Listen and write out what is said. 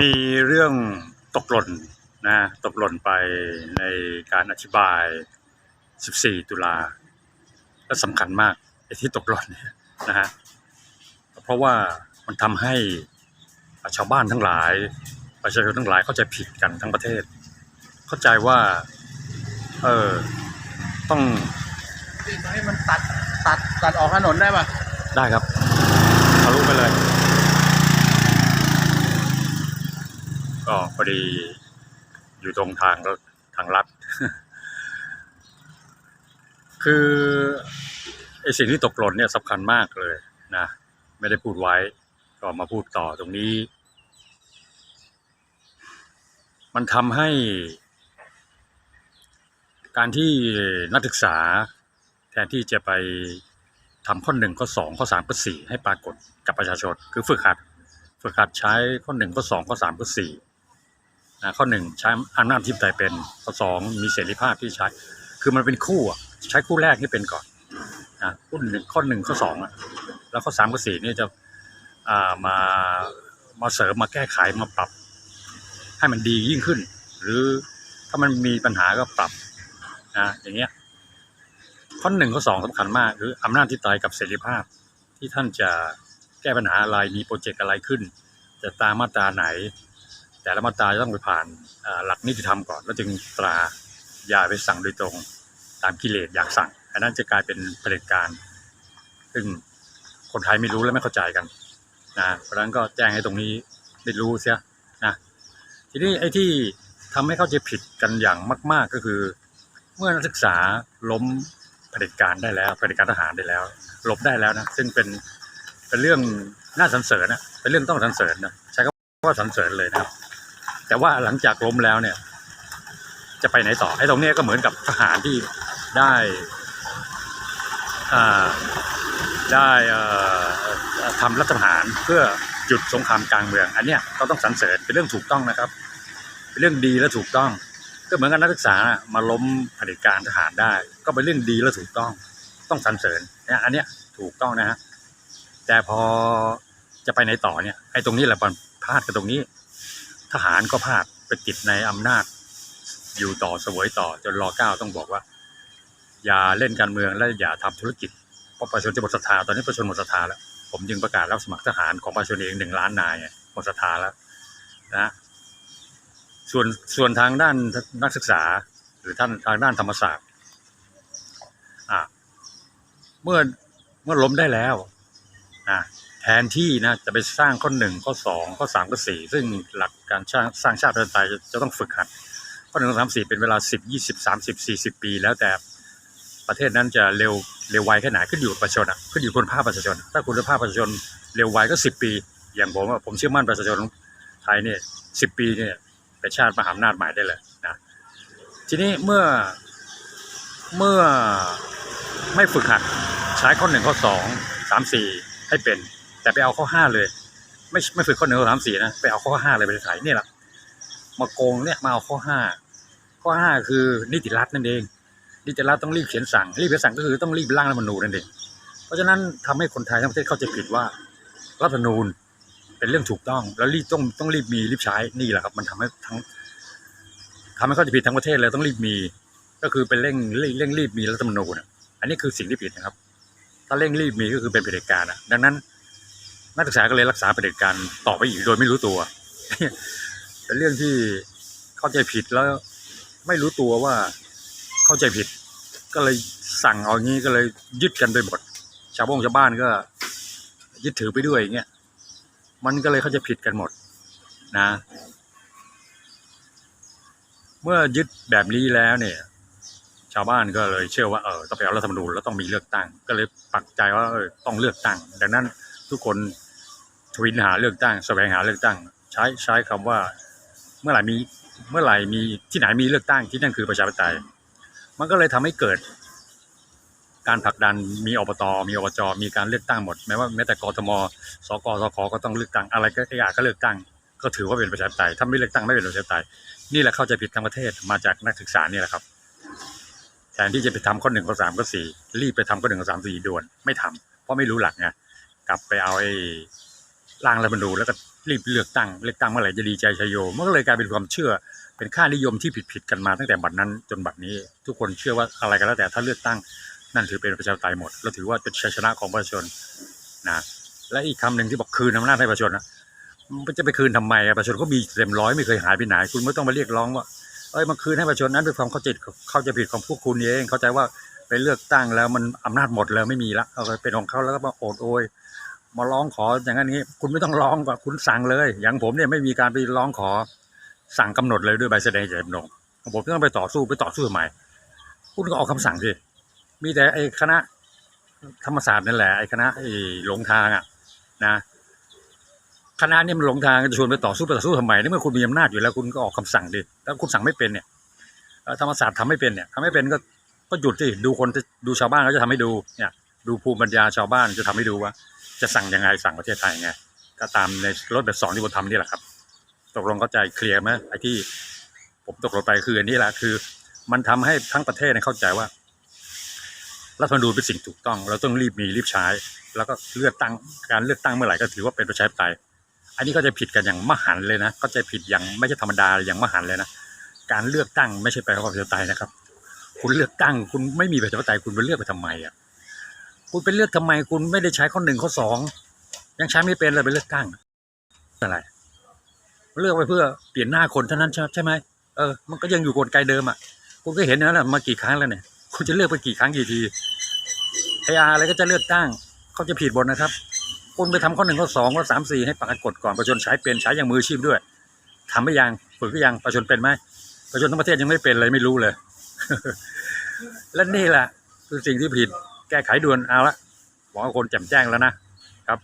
มีเรื่องตกหล่นนะตกหล่นไปในการอธิบาย 14 ตุลาและสำคัญมากไอ้ที่ตกหล่นเนี่ยนะฮะเพราะว่ามันทำให้ชาวบ้านทั้งหลาย ประชาชนทั้งหลายเข้าใจผิดกันทั้งประเทศ เข้าใจว่าเออต้องติดให้มันตัดตัดตัดออกถนนได้ป่ะได้ครับทะลุไปเลย ก็พอดีอยู่ตรงทางรถทางลัด คือไอสิ่งที่ตกหล่นเนี่ยสำคัญมากเลยนะ ไม่ได้พูดไว้ ก็มาพูดต่อตรงนี้ มันทำให้ การที่นักศึกษา แทนที่จะไปทำข้อหนึ่งข้อสองข้อสามข้อสี่ให้ปรากฏกับประชาชน คือฝึกหัดฝึกหัดใช้ข้อหนึ่งข้อสองข้อสามข้อสี่ นะข้อหนึ่งใช้อำนาจที่ใดเป็นข้อสองมีเสรีภาพที่ใช้ คือมันเป็นคู่อะใช้คู่แรกให้เป็นก่อนนะคู่หนึ่งข้อหนึ่งข้อสองอะแล้วข้อสามข้อสี่นี่จะอ่ามามาเสริมมาแก้ไขมาปรับ ให้มันดียิ่งขึ้น หรือถ้ามันมีปัญหาก็ปรับนะอย่างเงี้ยข้อหนึ่งข้อสองสำคัญมากคืออำนาจที่ตายกับเสรีภาพ ที่ท่านจะแก้ปัญหาอะไรมีโปรเจกต์อะไรขึ้น จะตามมาตราไหน แต่ละมาตราจะต้องไปผ่านหลักนิติธรรมก่อน แล้วจึงตราอย่าไปสั่งโดยตรงตามกิเลสอยากสั่ง อันนั้นจะกลายเป็นเผด็จการ ซึ่งคนไทยไม่รู้และไม่เข้าใจกันนะเพราะฉะนั้นก็แจ้งให้ตรงนี้ได้รู้เสียนะทีนี้ไอ้ที่ทำให้เข้าใจผิดกันอย่างมาก ๆก็คือ เมื่อนักศึกษาล้มเผด็จการได้แล้วเผด็จการทหารได้แล้วลบได้แล้วนะซึ่งเป็นเป็นเรื่องน่าสรรเสริญนะเป็นเรื่องต้องสรรเสริญนะใช้คำว่าสรรเสริญเลยนะครับ แต่ว่าหลังจากล้มแล้วเนี่ย จะไปไหนต่อไอ้ตรงเนี้ยก็เหมือนกับทหารที่ได้ได้ทำรัฐประหารเพื่อหยุดสงครามกลางเมือง อันเนี้ยก็ต้องสรรเสริญเป็นเรื่องถูกต้องนะครับ เป็นเรื่องดีและถูกต้อง ก็เหมือนกับนักศึกษามาล้มเผด็จการทหารได้ ก็เป็นเรื่องดีและถูกต้อง ต้องสรรเสริญเนี่ยอันเนี้ยถูกต้องนะฮะแต่พอจะไปไหนต่อเนี่ยไอ้ตรงนี้แหละมันพลาดกันตรงนี้ ทหารก็พลาดไปติดในอำนาจ อยู่ต่อสวยต่อจนรอเก้าต้องบอกว่า อย่าเล่นการเมืองและอย่าทำธุรกิจเพราะประชาชนจะหมดศรัทธาตอนนี้ประชาชนหมดศรัทธาแล้วผมจึงประกาศรับสมัครทหารของประชาชนเองหนึ่งล้านนายหมดศรัทธาแล้วนะส่วนส่วนทางด้านนักศึกษาหรือท่านทางด้านธรรมศาสตร์อะเมื่อเมื่อล้มได้แล้วอะ แทนที่นะจะไปสร้างข้อหนึ่งข้อสองข้อสามข้อสี่ซึ่งหลักการสร้างสร้างชาติประชาธิปไตยจะต้องฝึกหัดข้อหนึ่งข้อสามสี่เป็นเวลาสิบยี่สิบสามสิบสี่สิบปี แล้วแต่ประเทศนั้นจะเร็วเร็วไวแค่ไหนขึ้นอยู่ประชาชนอะขึ้นอยู่คุณภาพประชาชน ถ้าคุณภาพประชาชนเร็วไวก็สิบปี อย่างผมผมเชื่อมั่นประชาชนไทยเนี่ยสิบปีเนี่ยเป็นชาติมหาอำนาจใหม่ได้เลยนะทีนี้เมื่อเมื่อไม่ฝึกหัดใช้ข้อหนึ่งข้อสองสามสี่ให้เป็น แต่ไปเอาข้อห้าเลย ไม่ไม่ฝึกข้อหนึ่งสามสี่นะไปเอาข้อห้าเลยไปถ่ายนี่แหละมาโกงเนี่ยมาเอาข้อห้าข้อห้าคือนิติรัฐนั่นเอง นิติรัฐต้องรีบเขียนสั่งรีบเขียนสั่งก็คือต้องรีบร่างรัฐธรรมนูญนั่นเองเพราะฉะนั้นทำให้คนไทยทั้งประเทศเข้าใจผิดว่ารัฐธรรมนูญเป็นเรื่องถูกต้อง แล้วรีบต้องต้องรีบมีรีบใช้นี่แหละครับ มันทำให้ทั้งทำให้เข้าใจผิดทั้งประเทศเลยต้องรีบมี ก็คือเป็นเร่งเร่งเร่งรีบมีรัฐธรรมนูญอันนี้คือสิ่งที่ผิดนะครับ ถ้าเร่งรีบมีก็คือเป็นเผด็จการอะดังนั้น นักศึกษาก็เลยรักษาประเด็จการต่อไปอีกโดยไม่รู้ตัว เป็นเรื่องที่เข้าใจผิดแล้วไม่รู้ตัวว่าเข้าใจผิด ก็เลยสั่งเอางี้ก็เลยยึดกันไปหมดชาวบ้านชาวบ้านก็ยึดถือไปด้วยอย่างเงี้ยมันก็เลยเขาใจะผิดกันหมดนะ เมื่อยึดแบบนี้แล้วเนี่ย ชาวบ้านก็เลยเชื่อว่าเออต้องไปเอารัฐธรรมนูญแล้วต้องมีเลือกตั้ง ก็เลยปักใจว่าเออต้องเลือกตั้ง ดังนั้นทุกคน วินหาเลือกตั้งแสวงหาเลือกตั้ง ใช้ใช้คำว่าเมื่อไหร่มีเมื่อไหร่มีที่ไหนมีเลือกตั้งที่นั่นคือประชาธิปไตย มันก็เลยทำให้เกิด การผลักดันมีอบต มีอบจมีการเลือกตั้งหมดแม้ว่าแม้แต่กทมสกสคก็ต้องเลือกตั้งอะไรก็อยากก็เลือกตั้ง ก็ถือว่าเป็นประชาธิปไตยถ้าไม่เลือกตั้งไม่เป็นประชาธิปไตยนี่แหละเข้าใจผิดทั้งประเทศมาจากนักศึกษานี่แหละครับแทนที่จะไปทำข้อหนึ่งข้อสามข้อสี่รีบไปทำข้อหนึ่งข้อสามสี่ด่วนไม่ทำเพราะไม่รู้หลักไงกลับไปเอาไอ้ ร่างรัฐธรรมนูญแล้วก็รีบเลือกตั้งเลือกตั้งเมื่อไหร่จะดีใจชยโยมันก็เลยกลายเป็นความเชื่อ เป็นค่านิยมที่ผิดๆกันมาตั้งแต่บัดนั้นจนบัดนี้ ทุกคนเชื่อว่าอะไรก็แล้วแต่ถ้าเลือกตั้งนั่นถือเป็นประชาธิปไตยหมด แล้วถือว่าเป็นชัยชนะของประชาชนนะและอีกคำหนึ่งที่บอกคืนอำนาจให้ประชาชนนะมันจะไปคืนทำไมประชาชนก็มีเต็มร้อยไม่เคยหายไปไหน คุณไม่ต้องมาเรียกร้องว่าเอ้ยมาคืนให้ประชาชนนั้นเป็นความเข้าใจเข้าใจผิดของพวกคุณเอง เข้าใจว่าไปเลือกตั้งแล้วมันอำนาจหมดแล้วไม่มีละเอาไปเป็นของเขาแล้วก็มาโอดโอย มาร้องขออย่างนั้นนี้ คุณไม่ต้องร้องก่อนคุณสั่งเลย อย่างผมเนี่ยไม่มีการไปร้องขอสั่งกำหนดเลยด้วยใบแสดงเจตจำนงผมต้องไปต่อสู้ไปต่อสู้ทำไมคุณก็ออกคำสั่งสิมีแต่ไอ้คณะธรรมศาสตร์นั่นแหละไอ้คณะไอ้หลงทางอะ นะคณะนี่มันหลงทางจะชวนไปต่อสู้ไปต่อสู้ทำไมนี่เมื่อคุณมีอำนาจอยู่แล้วคุณก็ออกคำสั่งดิแล้วคุณสั่งไม่เป็นเนี่ยธรรมศาสตร์ทำไม่เป็นเนี่ยทำไม่เป็นก็ก็หยุดสิดูคนดูชาวบ้านเขาจะทำให้ดูเนี่ย ดูภูมิปัญญาชาวบ้านจะทำให้ดูว่า จะสั่งยังไงสั่งประเทศไทยไงก็ตามในรถแบบสองที่ผมทำนี่แหละครับ ตกลงเข้าใจเคลียร์ไหมไอ้ที่ผมตกลงไปคืออันนี้แหละคือ มันทำให้ทั้งประเทศเข้าใจว่ารัฐธรรมนูญเป็นสิ่งถูกต้อง เราต้องรีบมีรีบใช้ แล้วก็เลือกตั้งการเลือกตั้งเมื่อไหร่ก็ถือว่าเป็นประชาธิปไตยอันนี้ก็จะผิดกันอย่างมหันเลยนะก็จะผิดอย่างไม่ใช่ธรรมดาอย่างมหันเลยนะการเลือกตั้งไม่ใช่แปลว่าประชาธิปไตยนะครับ คุณเลือกตั้งคุณไม่มีประชาธิปไตยคุณไปเลือกไปทำไมอะ คุณไปเลือกทำไมคุณไม่ได้ใช้ข้อหนึ่งข้อสองยังใช้ไม่เป็นเลยไปเลือกตั้งอะไรเลือกไปเพื่อเปลี่ยนหน้าคนเท่านั้นใช่ใช่ไหมเออมันก็ยังอยู่กลไกเดิมอะคุณก็เห็นนะแหละมากี่ครั้งแล้วเนี่ยคุณจะเลือกไปกี่ครั้งกี่ทีไออาร์อะไรก็จะเลือกตั้งเขาจะผิดบทนะครับ คุณไปทำข้อหนึ่งข้อสองข้อสามสี่ให้ปรากฏก่อนประชาชนใช้เป็นใช้อย่างมือชีพด้วยทำไม่ยังฝึกก็ยังประชาชนเป็นไหมประชาชนทั้งประเทศยังไม่เป็นเลยไม่รู้เลย และนี่แหละคือสิ่งที่ผิด แก้ไขด่วนเอาละหวังว่าคนแจ่มแจ้งแล้วนะครับ